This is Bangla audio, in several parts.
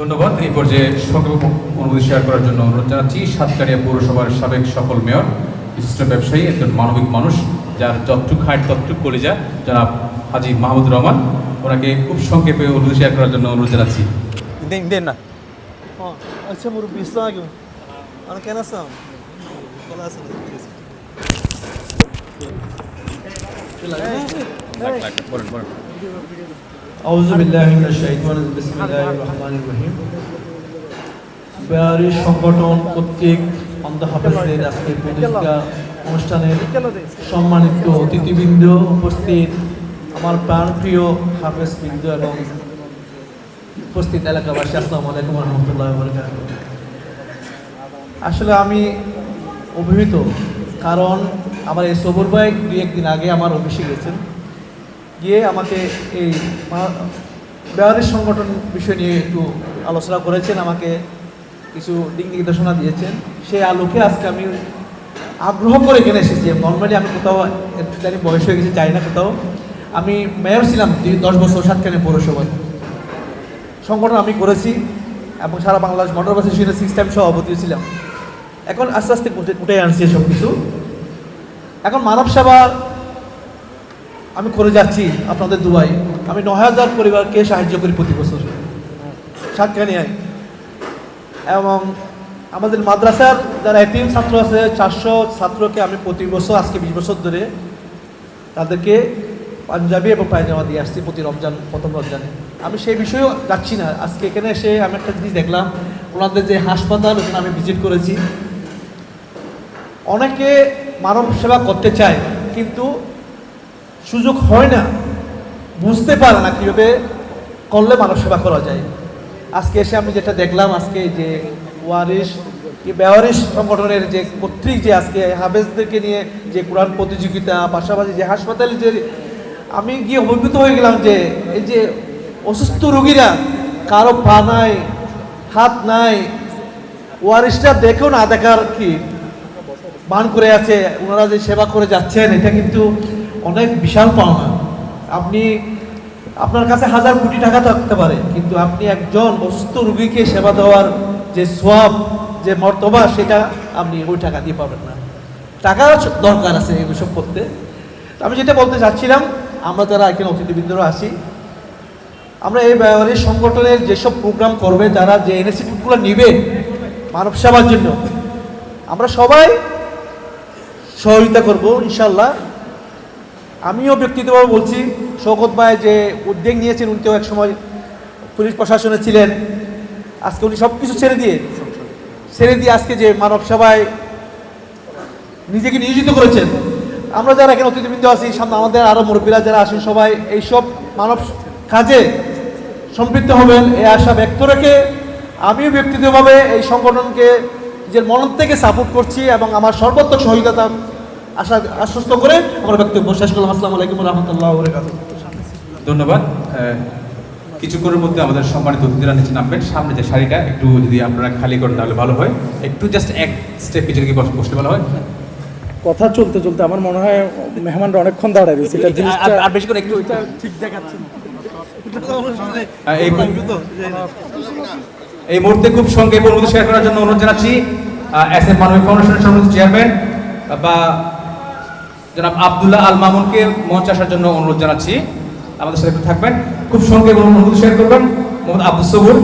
ধন্যবাদ। এই পর্যায়ে সকল অনুমতি শেয়ার করার জন্য অনুরোধ জানাচ্ছি সাতকারিয়া পৌরসভার সাবেক সফল মেয়র বিশিষ্ট ব্যবসায়ী একজন মানবিক মানুষ যার যতটুক হাট ততটুক কলিজা যারা হাজি মাহমুদ রহমান। ওনাকে খুব সংক্ষেপে অনুমতি শেয়ার করার জন্য অনুরোধ জানাচ্ছি। দেন দেন না। আচ্ছা বেয়ারি সংগঠন কর্তৃক অন্ধ হাফেজদের আজকে প্রতিজ্ঞা অনুষ্ঠানের সম্মানিত অতিথিবৃন্দ উপস্থিত, আমার প্রাণপ্রিয় হাফেজ বৃন্দ এবং উপস্থিত এলাকাবাসী, আসসালামু আলাইকুম রহমতুল্লাহ আসলে আমি অভিহিত, কারণ আমার এই সবুর ভাই দু একদিন আগে আমার অফিসে গেছেন। গিয়ে আমাকে এই বেয়ারি সংগঠন বিষয় নিয়ে একটু আলোচনা করেছেন, আমাকে কিছু দিক নির্দেশনা দিয়েছেন। সেই আলোকে আজকে আমি আগ্রহ করে এখানে এসেছি যে নর্মালি আমি কোথাও জানি বয়স হয়ে গেছে যাই না কোথাও। আমি মেয়র ছিলাম দশ বছর সাতখানে পৌরসভায়। সংগঠন আমি করেছি এবং সারা Bangladesh motor bus six time সভাপতি ছিলাম। এখন আস্তে আস্তে উঠে আনছি সব কিছু। এখন মানব সেবার আমি করে যাচ্ছি আপনাদের দুবাই। আমি নয় হাজার পরিবারকে সাহায্য করি প্রতি বছর। সাতখানিয়ায় এবং আমাদের মাদ্রাসার যারা এতিম ছাত্র আছে, চারশো ছাত্রকে আমি প্রতি বছর, আজকে বিশ বছর ধরে তাদেরকে পাঞ্জাবি এবং পায়জামা দিয়ে আসছি প্রতি রমজান, প্রথম রমজানে। আমি সেই বিষয়েও যাচ্ছি না। আজকে এখানে এসে আমি একটা জিনিস দেখলাম। ওনাদের যে হাসপাতাল, ওখানে আমি ভিজিট করেছি। অনেকে মানব সেবা করতে চায়, কিন্তু সুযোগ হয় না। বুঝতে পারে না কীভাবে করলে মানব সেবা করা যায়। আজকে এসে আমি যেটা দেখলাম, আজকে যে ওয়ারিশ, কি বেওয়ারিশ সংগঠনের যে কর্তৃক যে আজকে হাফেজদেরকে নিয়ে যে কোরআন প্রতিযোগিতা, পাশাপাশি যে হাসপাতালে যে আমি গিয়ে অভিভূত হয়ে গেলাম যে এই যে অসুস্থ রোগীরা কারও পা নাই, হাত নাই, ওয়ারিশটা দেখেও না দেখার কি বান করে আছে, ওনারা যে সেবা করে যাচ্ছেন, এটা কিন্তু অনেক বিশাল পাওনা। আপনি, আপনার কাছে হাজার কোটি টাকা থাকতে পারে, কিন্তু আপনি একজন অসুস্থ রুগীকে সেবা দেওয়ার যে সব যে মর্তবা, সেটা আপনি ওই টাকা দিয়ে পাবেন না। টাকার দরকার আছে এসব করতে। আমি যেটা বলতে চাচ্ছিলাম, আমরা যারা এখানে অতিথিবৃন্দরা আছি, আমরা এই ব্যাপারে সংগঠনের যেসব প্রোগ্রাম করবে যারা যে ইনিশিয়েটিভগুলো নিবে মানব সেবার জন্য, আমরা সবাই সহযোগিতা করব ইনশাল্লাহ আমিও ব্যক্তিগতভাবে বলছি শৌকত ভাই যে উদ্যোগ নিয়েছেন, উনি তো এক সময় পুলিশ প্রশাসনে ছিলেন। আজকে উনি সব কিছু ছেড়ে দিয়ে ছেড়ে দিয়ে আজকে যে মানব সেবায় নিজেকে নিয়োজিত করেছেন। আমরা যারা এখানে অতিথিবৃন্দ আছি, সামনে আমাদের আরও মুরব্বীরা যারা আছেন, সবাই এইসব মানব কাজে সম্পৃক্ত হবেন, এই আশা ব্যক্ত রেখে আমিও ব্যক্তিগতভাবে এই সংগঠনকে নিজের মন থেকে সাপোর্ট করছি এবং আমার সর্বোত্তক সহযোগিতা আশা আশ্বস্ত করে আমার বক্তব্য শেষ করলাম। আসসালামু আলাইকুম রহমতুল্লাহ ধন্যবাদ। কিছুক্ষণের মধ্যে আমাদের সম্মানিত অতিথিরা নিচে নামবেন। সামনে যে শাড়িটা একটু যদি আপনারা খালি করেন তাহলে ভালো হয়। একটু জাস্ট এক স্টেপ পিছনে কি বস- বসলে ভালো হয়। কথা চলতে চলতে আমার মনে হয় মেহমানরা অনেকক্ষণ দাঁড়ায় রয়েছে। এটা জিনিসটা আর- আর বেশি করে একটু ঠিক দেখাচ্ছে এই এই মুহূর্তে খুব সংক্ষেপ অনুমতি শেয়ার করার জন্য অনুরোধ জানাচ্ছি। এস এম মানবিক ফাউন্ডেশনের সম্মানিত চেয়ারম্যান বা জনাব আবদুল্লাহ আল মামুনকে মঞ্চে আসার জন্য অনুরোধ জানাচ্ছি। আমাদের সাথে থাকবেন। খুব সংক্ষেপ অনুমতি শেয়ার করবেন। মোহাম্মদ আব্দুল সবুর,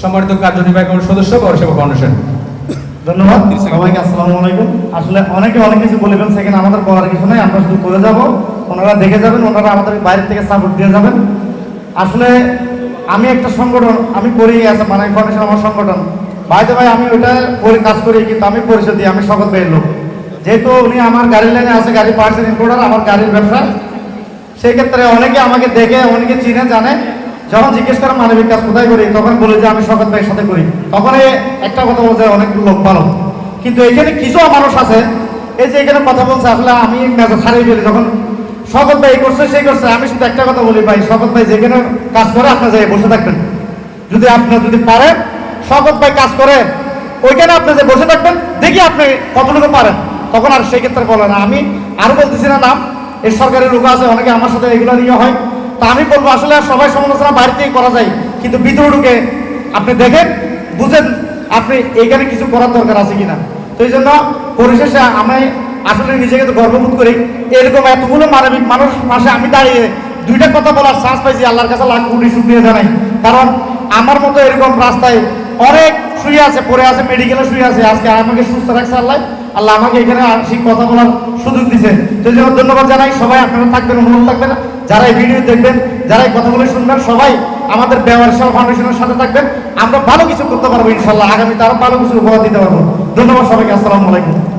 সম্মানিত কার্যনির্বাহী কমিটির সদস্য, পৌরসভা ফাউন্ডেশন। ধন্যবাদ। সবাইকে আসসালামু আলাইকুম। আসলে অনেকে অনেক কিছু বলে ফেলছে এখানে আমাদের বলার কিছু নাই। আমরা শুধু করে যাব। ওনারা দেখে যাবেন, ওনারা আমাদের বাইরে থেকে সাপোর্ট দিয়ে যাবেন। আসলে আমি একটা সংগঠন, আমি করি আছে মানে ফাউন্ডেশন আমার সংগঠন। বাইতে ভাই আমি ওটা করে কাজ করি, কিন্তু আমি পরিচয় দিই, আমি শপথ ভাইয়ের লোক। যেহেতু উনি আমার গাড়ির লাইনে আছে, গাড়ি পার্সেল ইম্পোর্টার আমার গাড়ির ব্যবসা সেই ক্ষেত্রে অনেকে আমাকে দেখে, অনেকে চিনে, জানে। যখন জিজ্ঞেস করে, মানবিক কাজ কোথায় করি? তখন বলে যে, আমি শকত ভাইয়ের সাথে করি। তখন একটা কথা বলছে অনেক লোক ভালো। কিন্তু এখানে কিছু মানুষ আছে, এই যে এখানে কথা বলছে, আসলে আমি মেজাজ হারিয়ে ফেলি। যখন শকত ভাই করছে, সেই করছে, আমি শুধু একটা কথা বলি, ভাই শকত ভাই যেখানে কাজ করে আপনার যাই বসে থাকবেন। যদি আপনি যদি পারেন শকত ভাই কাজ করে, ওইখানে আপনি যে বসে থাকবেন, দেখি আপনি কতটুকু পারেন। তখন আর সেই ক্ষেত্রে বলে না। আমি আরও বলতেছি না নাম এই সরকারি লোক আছে, অনেকে আমার সাথে এগুলো নিয়ে হয়। তা আমি বলব, আসলে সবাই সমালোচনা থেকে করা যায়। কিন্তু ভিতরে ঢুকে আপনি দেখেন, বুঝেন, আপনি এইখানে কিছু করার দরকার আছে কিনা? তো এই জন্য পরিশেষে আমি আসলে নিজেকে তো গর্ববোধ করি, এরকম এতগুলো মানবিক মানুষ পাশে আমি দাঁড়িয়ে দুইটা কথা বলার চান্স পাইছি, আল্লাহর কাছে লাখ কোটি শুক্রিয়া জানাই। কারণ আমার মতো এরকম রাস্তায় অনেক শুয়ে আছে, পড়ে আছে মেডিকেলে শুয়ে আছে, আজকে আমাকে সুস্থ রাখছে আল্লাহ। আল্লাহ আমাকে এখানে আংশিক কথা বলার সুযোগ দিছে সেই জন্য ধন্যবাদ জানাই, সবাই আপনারা থাকবেন, অনুরোধ থাকবেন। যারা এই ভিডিও দেখবেন, যারা এই কথাগুলো শুনবেন, সবাই আমাদের ব্যবসা ফাউন্ডেশনের সাথে থাকবেন। আমরা ভালো কিছু করতে পারব ইনশাল্লাহ আগামীতে আরও ভালো কিছু উপহার দিতে পারব। ধন্যবাদ সবাইকে। আসসালামু আলাইকুম।